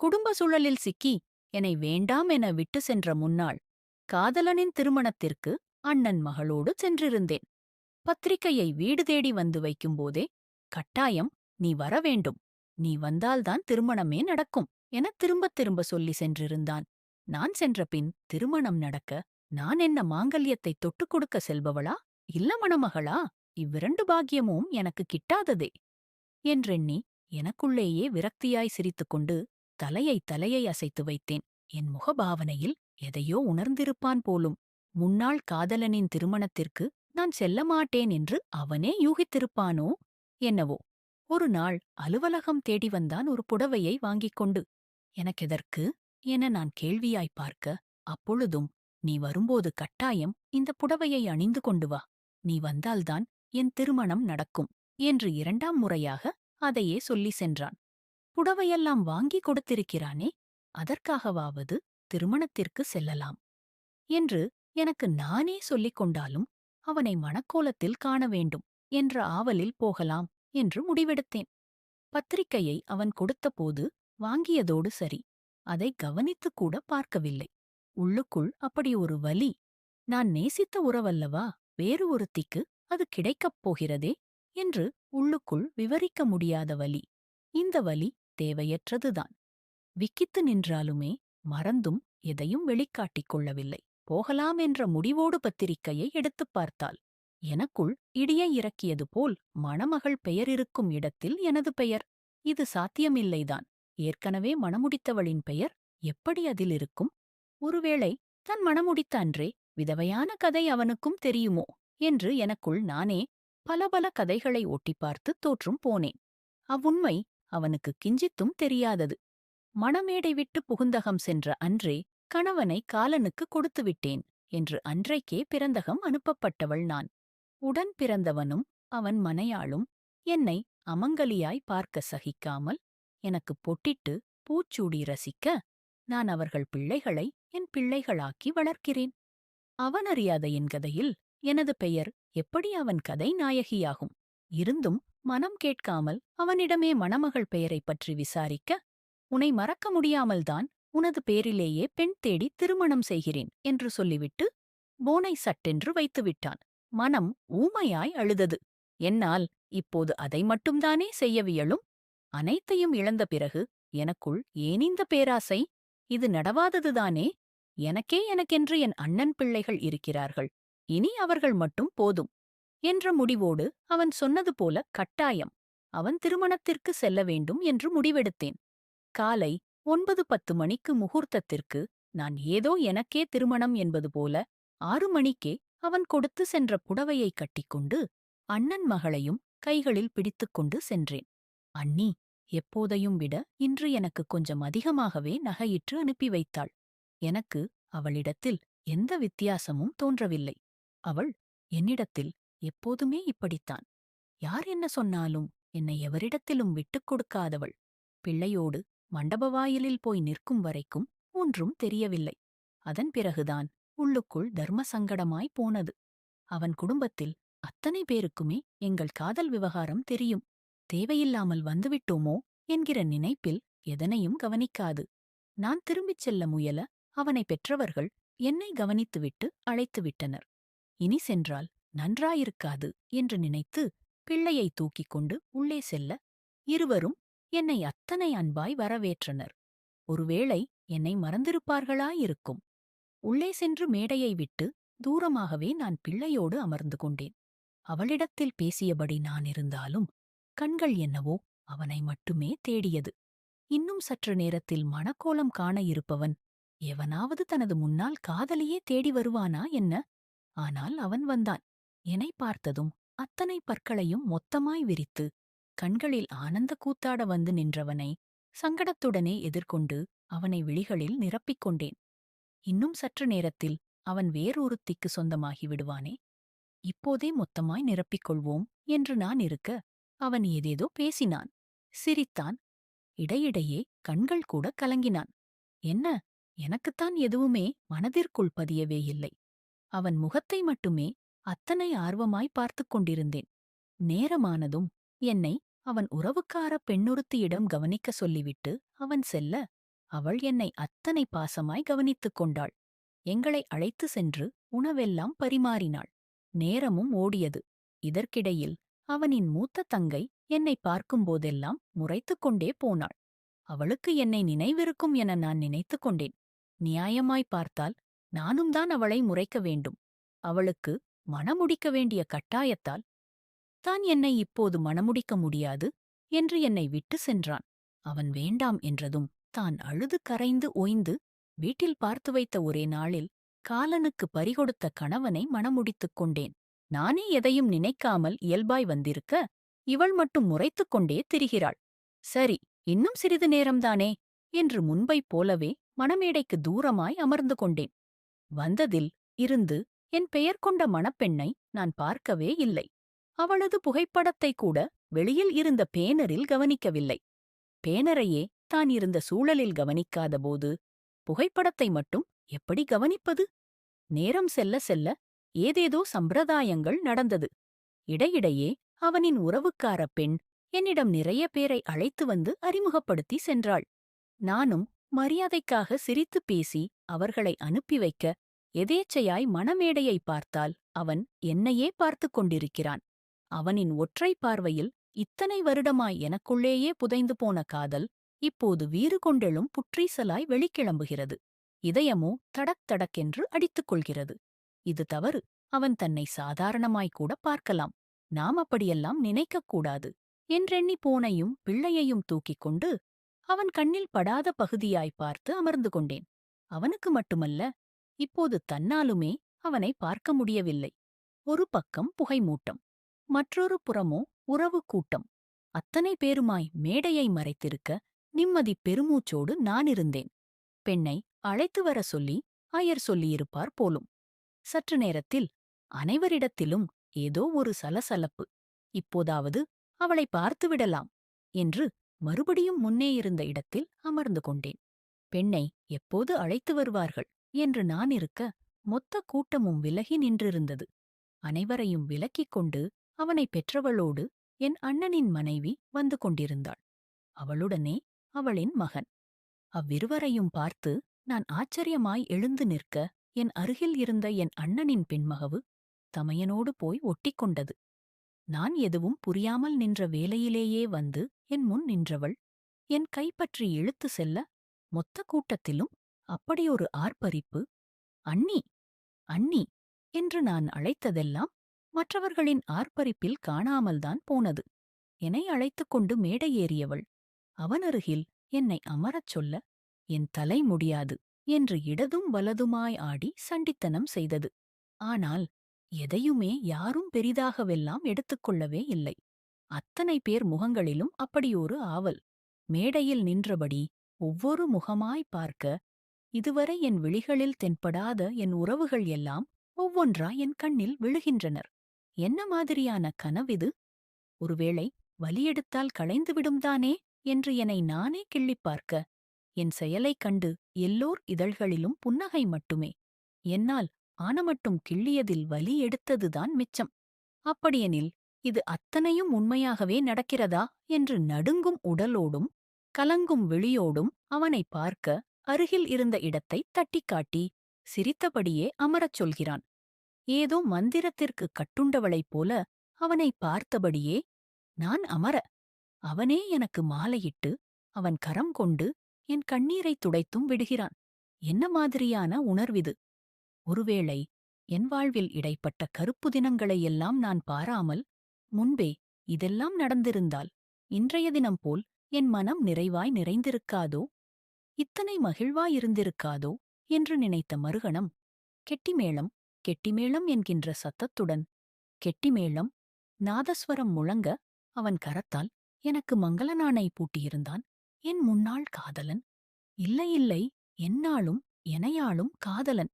குடும்ப சூழலில் சிக்கி என்னை வேண்டாம் என விட்டு சென்ற முன்னாள் காதலனின் திருமணத்திற்கு அண்ணன் மகளோடு சென்றிருந்தேன். பத்திரிகையை வீடு தேடி வந்து வைக்கும்போதே கட்டாயம் நீ வர வேண்டும். நீ வந்தால்தான் திருமணமே நடக்கும் என திரும்பத் திரும்ப சொல்லி சென்றிருந்தான். நான் சென்றபின் திருமணம் நடக்க நான் என்ன மாங்கல்யத்தை தொட்டுக் கொடுக்க செல்பவளா? இல்ல மணமகளா? இவ்விரண்டு பாக்கியமும் எனக்கு கிட்டாததே என்றெண்ணி எனக்குள்ளேயே விரக்தியாய் சிரித்துக்கொண்டு தலையை தலையை அசைத்து வைத்தேன். என் முகபாவனையில் எதையோ உணர்ந்திருப்பான் போலும். முன்னாள் காதலனின் திருமணத்திற்கு நான் செல்ல மாட்டேன் என்று அவனே யூகித்திருப்பானோ? என்னவோ? ஒரு நாள் அலுவலகம் தேடி வந்தான் ஒரு புடவையை வாங்கிக் கொண்டு. எனக்கெதற்கு? என நான் கேள்வியாய் பார்க்க அப்பொழுதும் நீ வரும்போது கட்டாயம் இந்த புடவையை அணிந்து கொண்டு வா. நீ வந்தால்தான் என் திருமணம் நடக்கும் என்று இரண்டாம் முறையாக அதையே சொல்லி சென்றான். புடவையெல்லாம் வாங்கி கொடுத்திருக்கிறானே அதற்காகவாவது திருமணத்திற்கு செல்லலாம் என்று எனக்கு நானே சொல்லிக் கொண்டாலும் அவனை மணக்கோலத்தில் காண வேண்டும் என்ற ஆவலில் போகலாம் என்று முடிவெடுத்தேன். பத்திரிகையை அவன் கொடுத்தபோது வாங்கியதோடு சரி அதை கவனித்துக் கூட பார்க்கவில்லை. உள்ளுக்குள் அப்படி ஒரு வலி நான் நேசித்த உறவல்லவா வேறு ஒருத்திக்கு அது கிடைக்கப் போகிறதே என்று உள்ளுக்குள் விவரிக்க முடியாத வலி. இந்த வலி தேவையற்றதுதான். விக்கித்து நின்றாலுமே மறந்தும் எதையும் வெளிக்காட்டிக் கொள்ளவில்லை. போகலாம் என்ற முடிவோடு பத்திரிகையை எடுத்துப் பார்த்தாள். எனக்குள் இடியை இறக்கியது போல் மணமகள் பெயர் இருக்கும் இடத்தில் எனது பெயர். இது சாத்தியமில்லைதான். ஏற்கனவே மணமுடித்தவளின் பெயர் எப்படி அதில் இருக்கும்? ஒருவேளை தன் மணமுடித்த அன்றே விதவையான கதை அவனுக்கும் தெரியுமோ? என்று எனக்குள் நானே பல பல கதைகளை ஒட்டிப் பார்த்து தோற்றும் போனேன். அவ்வுண்மை அவனுக்கு கிஞ்சித்தும் தெரியாதது. மணமேடை விட்டு புகுந்தகம் சென்ற அன்றே கணவனை காலனுக்கு கொடுத்துவிட்டேன் என்று அன்றைக்கே பிறந்தகம் அனுப்பப்பட்டவள் நான். உடன் பிறந்தவனும் அவன் மனையாளும் என்னை அமங்கலியாய் பார்க்க சகிக்காமல் எனக்கு பொட்டிட்டு பூச்சூடி ரசிக்க நான் அவர்கள் பிள்ளைகளை என் பிள்ளைகளாக்கி வளர்க்கிறேன். அவனறியாத என் கதையில் எனது பெயர் எப்படி அவன் கதை நாயகியாகும் இருந்தும் மனம் கேட்காமல் அவனிடமே மணமகள் பெயரைப் பற்றி விசாரிக்க உன்னை மறக்க முடியாமல்தான் உனது பேரிலேயே பெண் தேடி திருமணம் செய்கிறேன் என்று சொல்லிவிட்டு போனை சட்டென்று வைத்துவிட்டான். மனம் ஊமையாய் அழுதது. என்னால் இப்போது அதை மட்டும்தானே செய்யவியலும் அனைத்தையும் இழந்த பிறகு எனக்குள் ஏனிந்த பேராசை? இது நடவாததுதானே எனக்கே எனக்கென்று என் அண்ணன் பிள்ளைகள் இருக்கிறார்கள். இனி அவர்கள் மட்டும் போதும். என்ற முடிவோடு அவன் சொன்னது போல கட்டாயம். அவன் திருமணத்திற்கு செல்ல வேண்டும் என்று முடிவெடுத்தேன். காலை ஒன்பது பத்து மணிக்கு முகூர்த்தத்திற்கு நான் ஏதோ எனக்கே திருமணம் என்பது போல ஆறு மணிக்கே அவன் கொடுத்து சென்ற புடவையை கட்டிக்கொண்டு அண்ணன் மகளையும் கைகளில் பிடித்துக்கொண்டு சென்றேன். அண்ணி எப்போதையும் விட இன்று எனக்கு கொஞ்சம் அதிகமாகவே நகையிற்று அனுப்பி வைத்தாள். எனக்கு அவளிடத்தில் எந்த வித்தியாசமும் தோன்றவில்லை. அவள் என்னிடத்தில் எப்போதுமே இப்படித்தான். யார் என்ன சொன்னாலும் என்னை எவரிடத்திலும் விட்டுக் கொடுக்காதவள். பிள்ளையோடு மண்டப வாயிலில் போய் நிற்கும் வரைக்கும் ஒன்றும் தெரியவில்லை. அதன் பிறகுதான் உள்ளுக்குள் தர்ம சங்கடமாய் போனது. அவன் குடும்பத்தில் அத்தனை பேருக்குமே எங்கள் காதல் விவகாரம் தெரியும். தேவையில்லாமல் வந்துவிட்டோமோ என்கிற நினைப்பில் எதனையும் கவனிக்காது. நான் திரும்பிச் செல்ல முயல அவனை பெற்றவர்கள் என்னை கவனித்துவிட்டு அழைத்துவிட்டனர். இனி சென்றால் நன்றாயிருக்காது என்று நினைத்து பிள்ளையை தூக்கிக் கொண்டு உள்ளே செல்ல இருவரும் என்னை அத்தனை அன்பாய் வரவேற்றனர். ஒருவேளை என்னை மறந்திருப்பார்களாயிருக்கும். உள்ளே சென்று மேடையை விட்டு தூரமாகவே நான் பிள்ளையோடு அமர்ந்து கொண்டேன். அவளிடத்தில் பேசியபடி நான் இருந்தாலும் கண்கள் என்னவோ அவனை மட்டுமே தேடியது. இன்னும் சற்று நேரத்தில் மணக்கோலம் காண இருப்பவன் எவனாவது தனது முன்னால் காதலியே தேடி வருவானா என்ன? ஆனால் அவன் வந்தான். என்னை பார்த்ததும் அத்தனை பற்களையும் மொத்தமாய் விரித்து கண்களில் ஆனந்த கூத்தாட வந்து நின்றவனை சங்கடத்துடனே எதிர்கொண்டு அவனை விழிகளில் நிரப்பிக் கொண்டேன். இன்னும் சற்று நேரத்தில் அவன் வேறொருத்திக்கு சொந்தமாகி விடுவானே. இப்போதே மொத்தமாய் நிரப்பிக் கொள்வோம் என்று நான் இருக்க அவன் ஏதேதோ பேசினான். சிரித்தான். இடையிடையே கண்கள் கூட கலங்கினான். என்ன? எனக்குத்தான் எதுவுமே மனதிற்குள் பதியவே இல்லை. அவன் முகத்தை மட்டுமே அத்தனை ஆர்வமாய் பார்த்துக் கொண்டிருந்தேன். நேரமானதும் என்னை அவன் உறவுக்கார பெண்ணொருத்தியிடம் கவனிக்க சொல்லிவிட்டு அவன் செல்ல அவள் என்னை அத்தனை பாசமாய் கவனித்துக் கொண்டாள். எங்களை அழைத்து சென்று உணவெல்லாம் பரிமாறினாள். நேரமும் ஓடியது. இதற்கிடையில் அவனின் மூத்த தங்கை என்னை பார்க்கும்போதெல்லாம் முறைத்துக் கொண்டே போனாள். அவளுக்கு என்னை நினைவிருக்கும் என நான் நினைத்துக் கொண்டேன். நியாயமாய் பார்த்தால் நானும் தான் அவளை முறைக்க வேண்டும். அவளுக்கு மணமுடிக்க வேண்டிய கட்டாயத்தால் தான் என்னை இப்போது மணமுடிக்க முடியாது என்று என்னை விட்டு சென்றான். அவன் வேண்டாம் என்றதும் தான் அழுது கரைந்து ஓய்ந்து வீட்டில் பார்த்து வைத்த ஒரே நாளில் காலனுக்கு பறிகொடுத்த கணவனை மணமுடித்துக் கொண்டேன். நானே எதையும் நினைக்காமல் இயல்பாய் வந்திருக்க இவள் மட்டும் முறைத்துக் கொண்டே திரிகிறாள். சரி இன்னும் சிறிது நேரம்தானே என்று முன்பைப் போலவே மணமேடைக்கு தூரமாய் அமர்ந்து கொண்டேன். வந்ததில் இருந்து என் பெயர் கொண்ட மணப்பெண்ணை நான் பார்க்கவே இல்லை. அவளது புகைப்படத்தை கூட வெளியில் இருந்த பேனரில் கவனிக்கவில்லை. பேனரையே தான் இருந்த சூழலில் கவனிக்காதபோது புகைப்படத்தை மட்டும் எப்படி கவனிப்பது? நேரம் செல்ல செல்ல ஏதேதோ சம்பிரதாயங்கள் நடந்தது. இடையிடையே அவனின் உறவுக்கார பெண் என்னிடம் நிறைய பேரை அழைத்து வந்து அறிமுகப்படுத்தி சென்றாள். நானும் மரியாதைக்காக சிரித்து பேசி அவர்களை அனுப்பி வைக்க எதேச்சையாய் மணமேடையை பார்த்தால் அவன் என்னையே பார்த்து கொண்டிருக்கிறான். அவனின் ஒற்றை பார்வையில் இத்தனை வருடமாய் எனக்குள்ளேயே புதைந்து போன காதல் இப்போது வீறு கொண்டெழும் புற்றீசலாய் வெளிக்கிளம்புகிறது. இதயமோ தடக் தடக்கென்று அடித்துக் கொள்கிறது. இது தவறு. அவன் தன்னை சாதாரணமாய்க்கூட பார்க்கலாம். நாம் அப்படியெல்லாம் நினைக்கக்கூடாது என்றெண்ணி போனையும் பிள்ளையையும் தூக்கிக் கொண்டு அவன் கண்ணில் படாத பகுதியாய் பார்த்து அமர்ந்து கொண்டேன். அவனுக்கு மட்டுமல்ல இப்போது தன்னாலுமே அவனை பார்க்க முடியவில்லை. ஒரு பக்கம் புகைமூட்டம் மற்றொரு புறமோ உறவு கூட்டம். அத்தனை பேருமாய் மேடையை மறைத்திருக்க நிம்மதி பெருமூச்சோடு நான் இருந்தேன். பெண்ணை அழைத்து வர சொல்லி ஐயர் சொல்லியிருப்பார் போலும். சற்று நேரத்தில் அனைவரிடத்திலும் ஏதோ ஒரு சலசலப்பு. இப்போதாவது அவளை பார்த்துவிடலாம் என்று மறுபடியும் முன்னே இருந்த இடத்தில் அமர்ந்து கொண்டேன். பெண்ணை எப்போது அழைத்து வருவார்கள்? என்று நான் இருக்க மொத்த கூட்டமும் விலகி நின்றிருந்தது. அனைவரையும் விலக்கிக் கொண்டு அவனை பெற்றவளோடு என் அண்ணனின் மனைவி வந்து கொண்டிருந்தாள். அவளுடனே அவளின் மகன். அவ்விருவரையும் பார்த்து நான் ஆச்சரியமாய் எழுந்து நிற்க என் அருகில் இருந்த என் அண்ணனின் பெண்மகவு தமையனோடு போய் ஒட்டிக்கொண்டது நான் எதுவும் புரியாமல் நின்ற வேலையிலேயே வந்து என் முன் நின்றவள் என் கைப்பற்றி இழுத்து செல்ல மொத்த கூட்டத்திலும் அப்படியொரு ஆர்ப்பரிப்பு அண்ணி அண்ணி என்று நான் அழைத்ததெல்லாம் மற்றவர்களின் ஆர்ப்பரிப்பில் காணாமல்தான் போனது. என்னை அழைத்துக் கொண்டு மேடை ஏறியவள். அவனருகில் என்னை அமரச் சொல்ல என் தலை முடியாது என்று இடதும் வலதுமாய் ஆடி சண்டித்தனம் செய்தது. ஆனால் எதையுமே யாரும் பெரிதாகவெல்லாம் எடுத்துக்கொள்ளவே இல்லை. அத்தனை பேர் முகங்களிலும் அப்படியொரு ஆவல். மேடையில் நின்றபடி ஒவ்வொரு முகமாய் பார்க்க இதுவரை என் விழிகளில் தென்படாத என் உறவுகள் எல்லாம் ஒவ்வொன்றா என் கண்ணில் விழுகின்றனர். என்ன மாதிரியான கனவிது ஒருவேளை வலியெடுத்தால் களைந்துவிடும்தானே என்று என்னை நானே கிள்ளிப் பார்க்க. என் செயலைக் கண்டு எல்லோர் இதழ்களிலும் புன்னகை மட்டுமே. என்னால் ஆனமட்டும் கிள்ளியதில் வலி எடுத்ததுதான் மிச்சம். அப்படியெனில் இது அத்தனையும் உண்மையாகவே நடக்கிறதா? என்று நடுங்கும் உடலோடும் கலங்கும் விழியோடும் அவனை பார்க்க அருகில் இருந்த இடத்தை தட்டிக்காட்டி சிரித்தபடியே அமரச் சொல்கிறான். ஏதோ மந்திரத்திற்கு கட்டுண்டவளைப் போல அவனை பார்த்தபடியே நான் அமர அவனே எனக்கு மாலையிட்டு அவன் கரம் கொண்டு என் கண்ணீரைத் துடைத்தும் விடுகிறான். என்ன மாதிரியான உணர்விது ஒருவேளை என் வாழ்வில் இடைப்பட்ட கருப்பு தினங்களையெல்லாம் நான் பாராமல் முன்பே இதெல்லாம் நடந்திருந்தால் இன்றைய தினம் போல் என் மனம் நிறைவாய் நிறைந்திருக்காதோ? இத்தனை மகிழ்வாயிருந்திருக்காதோ என்று நினைத்த மறுகணம் கெட்டிமேளம் கெட்டிமேளம் என்கின்ற சத்தத்துடன் கெட்டிமேளம் நாதஸ்வரம் முழங்க அவன் கரத்தால் எனக்கு மங்களநாணை பூட்டியிருந்தான் என் முன்னாள் காதலன். இல்லை இல்லை என்னாலும் எனையாளும் காதலன்.